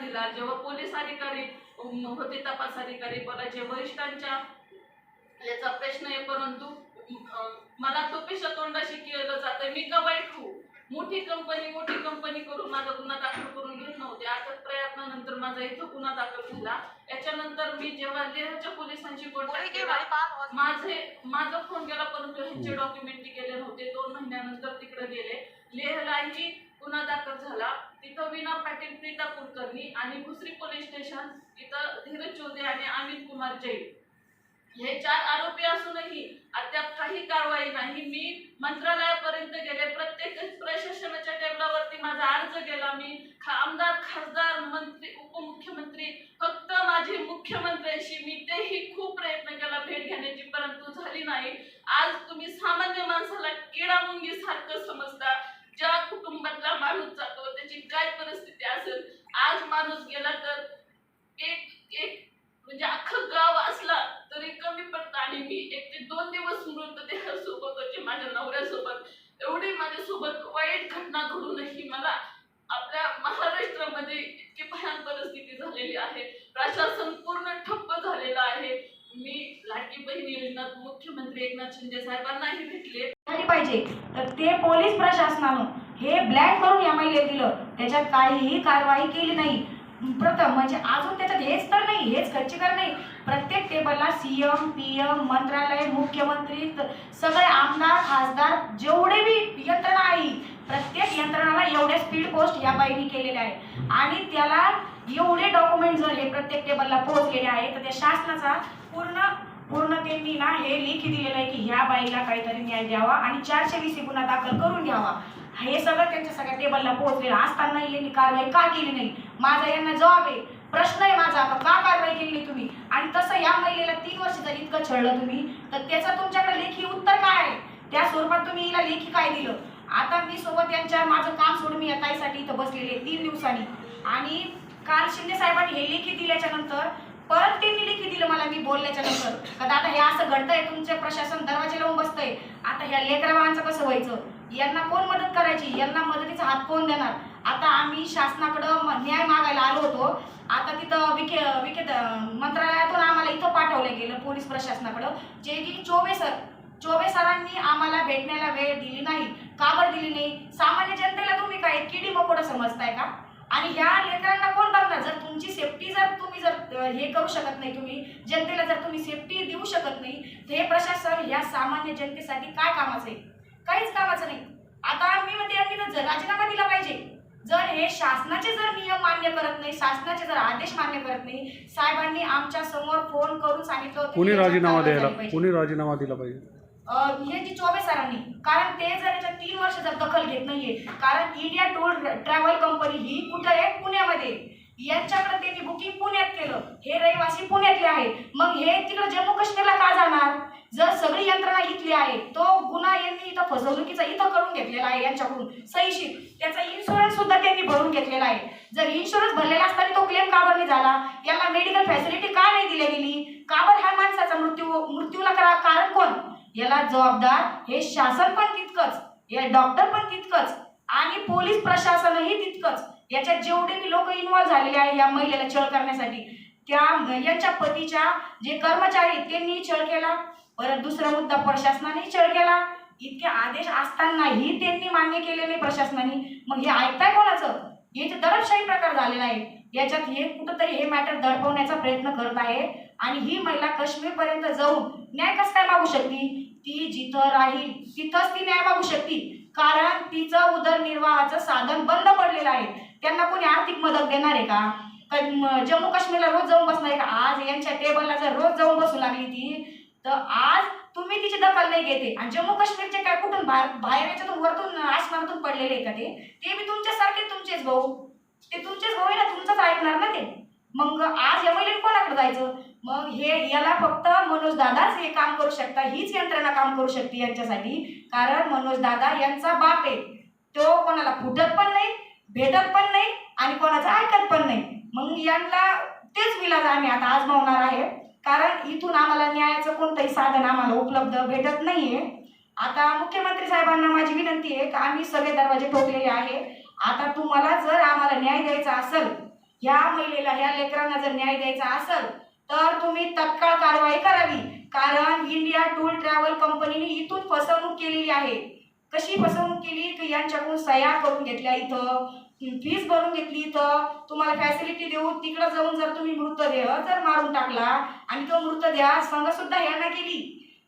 दिला जेव्हा पोलीस अधिकारी होते तपास अधिकारी बोलायचे वरिष्ठांच्या याचा प्रश्न आहे परंतु मला तो पेशा तोंडाशी केलं जातं. मी का वाईट होऊ. मोठी कंपनी मोठी कंपनी करून माझा गुन्हा दाखल करून घेत नव्हते. आता प्रयत्नानंतर माझा इथं गुन्हा दाखल झाला. याच्यानंतर मी जेव्हा लेहच्या पोलिसांशी कॉन्टॅक्ट केला माझे माझा फोन गेला परंतु ह्यांचे डॉक्युमेंट गेले नव्हते. दोन महिन्यानंतर तिकडे गेले. लेहलाही गुन्हा दाखल झाला. तिथं विना पाटील प्रीता कुलकर्णी आणि भुसरी पोलीस स्टेशन इथं धीरज चौधरी आणि अमित कुमार जैन. हे चार आरोपी असूनही अद्याप काही कारवाई नाही. मी मंत्रालयापर्यंत गेले. प्रत्येक प्रशासनाच्या टेबलावरती माझा अर्ज गेला. मी आमदार खासदार मंत्री उपमुख्यमंत्री फक्त माझे मुख्यमंत्र्यांशी मी तेही खूप प्रयत्न केला. भेट घेण्याची परंतु झाली नाही. आज तुम्ही सामान्य माणसाला किडा मुंगी सारखं समजता ज्या कुटुंबातला माणूस जातो त्याची काय परिस्थिती असेल आज माणूस गेला तर एक एक म्हणजे अख्खं गाव असला तरी कमी पडतं आणि मी एक ते दोन दिवस मृतदेहासोबत होते माझ्या नवऱ्यासोबत. एवढी माझ्यासोबत वाईट घटना घडूनही मला आपल्या महाराष्ट्रामध्ये इतकी भयान परिस्थिती झालेली आहे. प्रशासन पूर्ण ठप्प झालेलं आहे. मी लाडकी बहीण योजनात मुख्यमंत्री एकनाथ शिंदे साहेबांनाही भेटले. झाली पाहिजे. तर ते पोलीस प्रशासनानं हे ब्लॅक करून एम आय दिलं. त्याच्यात काहीही कारवाई केली नाही. प्रथम म्हणजे अजून त्याच्यात हेच तर नाही हेच खच्चीकर नाही. प्रत्येक टेबलला सीएम पीएम मंत्रालय मुख्यमंत्री सगळे आमदार खासदार जेवढे बी यंत्रणा आहे प्रत्येक यंत्रणाला एवढ्या स्पीड पोस्ट या बाईनी केलेल्या आहे आणि त्याला एवढे डॉक्युमेंट जर हे प्रत्येक टेबलला पोहोचलेले आहे तर त्या शासनाचा पूर्ण पूर्ण त्यांनी ना हे लेखी दिलेलं आहे की ह्या बाईला काहीतरी न्याय द्यावा आणि चारशे वीस गुन्हा दाखल करून घ्यावा. हे सगळं त्यांच्या सगळ्या टेबलला पोहोचलेलं असताना यांनी कारवाई का केली नाही? माझा यांना जवाब आहे. प्रश्न आहे माझा. आता का कारवाई केली तुम्ही? आणि तसं या महिलेला तीन वर्ष जर इतकं छळलं तुम्ही तर त्याचं तुमच्याकडे लेखी उत्तर काय आहे? त्या स्वरूपात तुम्ही हिला लेखी काय दिलं? आता मी सोबत यांच्या माझं काम सोडून मी या ताईसाठी इथं बसलेले तीन दिवसांनी. आणि काल शिंदे साहेबांनी हे लेखी दिल्याच्या नंतर परत त्यांनी लेखी दिलं मला मी बोलल्याच्या नंतर. का दादा हे असं घडतंय? तुमचे प्रशासन दरवाजे लावून बसतंय. आता ह्या लेकराबाळांचं कसं व्हायचं? यांना कोण मदत करायची? यांना मदतीचा हात कोण देणार? आम्ही शासनाकडं न्याय मागायला आलो होतो. आता तिथं विखे विखे मंत्रालयातून आम्हाला इथं पाठवलं गेलं पोलीस प्रशासनाकडं. जे की चोबे सर चोबे सरांनी आम्हाला भेटण्याला वेळ दिली नाही का बरं दिली नाही? सामान्य जनतेला तुम्ही काय किडी मकोडं समजताय का? आणि ह्या लेकरांना कोण बघणार? जर तुमची सेफ्टी जर तुम्ही जर हे करू शकत नाही तुम्ही जनतेला जर तुम्ही सेफ्टी देऊ शकत नाही तर हे प्रशासन ह्या सामान्य जनतेसाठी काय कामाचं आहे? काहीच कामाचं नाही. आता मी म्हणते यांनी तर ज- राजीनामा दिला पाहिजे. जर हे शासनाचे जर नियम मान्य करत नाही शासनाचे जर आदेश मान्य करत नाही साहेबांनी आमच्यासमोर फोन करून सांगितलं होतं की कुणी याच्यावर राजीनामा कारवाई द्यायला पाहिजे. कुणी राजीनामा दिला पाहिजे? अ, हे जी चोबे सरांनी. कारण ते जर याच्यात तीन वर्ष जर दखल घेत नाहीये कारण इंडिया टूर ट्रॅव्हल कंपनी ही कुठं आहे? पुण्यामध्ये. यांच्याकडे त्यांनी बुकिंग पुण्यात केलं. हे रहिवासी पुण्यातले आहे मग हे तिकडे जम्मू काश्मीरला का जाणार? जर सगळी यंत्रणा इथली आहे तो गुन्हा यांनी इथं फसवणुकीचा इथं करून घेतलेला आहे यांच्याकडून. सहीशीर त्याचा इन्शुरन्स सुद्धा त्यांनी भरून घेतलेला आहे. जर इन्शुरन्स भरलेला असताना तो क्लेम का बरं नाही झाला? याला मेडिकल फॅसिलिटी का नाही दिली गेली? का बरं ह्या माणसाचा मृत्यू मृत्यूला करा कारण कोण? याला जबाबदार हे शासन पण तितकंच हे डॉक्टर पण तितकंच आणि पोलीस प्रशासनही तितकंच. याच्यात जेवढे बी लोक इन्व्हॉल्व झालेले आहे या महिलेला छळ करण्यासाठी त्या यांच्या पतीच्या जे कर्मचारी आहेत, त्यांनी छळ केला. परत दुसरा मुद्दा प्रशासनाने छळ केला. इतके आदेश असतानाही त्यांनी मान्य केले नाही प्रशासनाने. मग हे ऐकताय कोणाचं? हे जे दडपशाही प्रकार झालेला आहे याच्यात हे कुठंतरी हे मॅटर दडपवण्याचा प्रयत्न करत आहे. आणि ही महिला काश्मीरपर्यंत जाऊन न्याय कसं काय मागू शकते? ती जिथं राहील तिथंच ती न्याय मागू शकते. कारण तिचं उदरनिर्वाहाचं साधन बंद पडलेलं आहे. त्यांना कोणी आर्थिक मदत देणार आहे का? का जम्मू काश्मीरला रोज जाऊन बसणार आहे का? आज यांच्या टेबलला जर रोज जाऊन बसू लागली ती तर आज तुम्ही तिची दखल नाही घेते. आणि जम्मू काश्मीरचे काय कुठून बाहेर बाहेर याच्यातून वरतून आसमानातून पडलेले आहे का ते? ते बी तुमच्यासारखे तुमचेच भाऊ. ते तुमचेच भाऊ आहे ना तुमचंच ऐकणार ना ते? मग आज एम एल कोणाकडे जायचं? मग हे याला फक्त मनोज दादाच हे काम करू शकता हीच यंत्रणा काम करू शकते यांच्यासाठी. कारण मनोज दादा यांचा बाप आहे. तो कोणाला फुटत पण नाही भेटत पण नाही आणि कोणाचं ऐकत पण नाही. मग यांना तेच विलाज आम्ही आता आजमावणार आहे. कारण इथून आम्हाला न्यायाचं कोणतंही साधन आम्हाला उपलब्ध भेटत नाहीये. आता मुख्यमंत्री साहेबांना माझी विनंती आहे की आम्ही सगळे दरवाजे ठोकलेले आहे. आता तुम्हाला जर आम्हाला न्याय द्यायचा असेल या महिलेला ह्या लेकरांना जर न्याय द्यायचा असेल तर तुम्ही तत्काळ कारवाई करावी. कारण इंडिया टूर ट्रॅव्हल कंपनीने इथून फसवणूक केलेली आहे. कशी फसवणूक केली की यांच्याकडून सह्या करून घेतल्या इथं? फीस भरून घेतली इथं? तुम्हाला फॅसिलिटी देऊ तिकडं जाऊन जर तुम्ही मृतदेह जर मारून टाकला आणि तो मृतदेह संघसुद्धा यांना केली.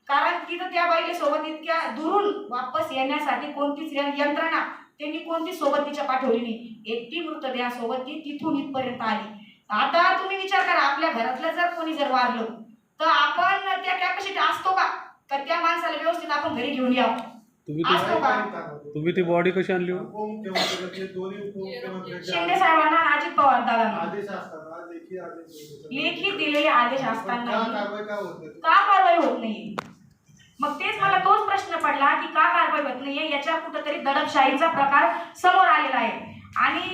कारण तिथं त्या बाईले सोबत इतक्या दुरून वापस येण्यासाठी कोणतीच यंत्रणा त्यांनी कोणती सोबत तिच्या पाठवली नाही. एकटी मृतदेहासोबत ती तिथून इथपर्यंत आली. आता तुम्ही विचार करा आपल्या घरातलं जर कोणी जर वारलं तर आपण त्या कॅपॅसिटी असतो का? तर त्या माणसाला व्यवस्थित आपण घरी घेऊन यावं. तुम्ही ती? तुम्ही ती बॉडी कशी आणली हो? उपमुख्यमंत्र्यांचे दोन्ही उपमुख्यमंत्र्यांचे शिंदे साहेबांना अजित पवार दादांना आदेश असताना लेखी आदेश होते. लेखी दिलेले आदेश पण असताना का कारवाई का होत नाही? का कारवाई होत नाहीये मग तेच मला तोच प्रश्न पडला की का कारवाई होत नाहीये याच्या कुठेतरी दडपशाहीचा प्रकार समोर आलेला आहे आणि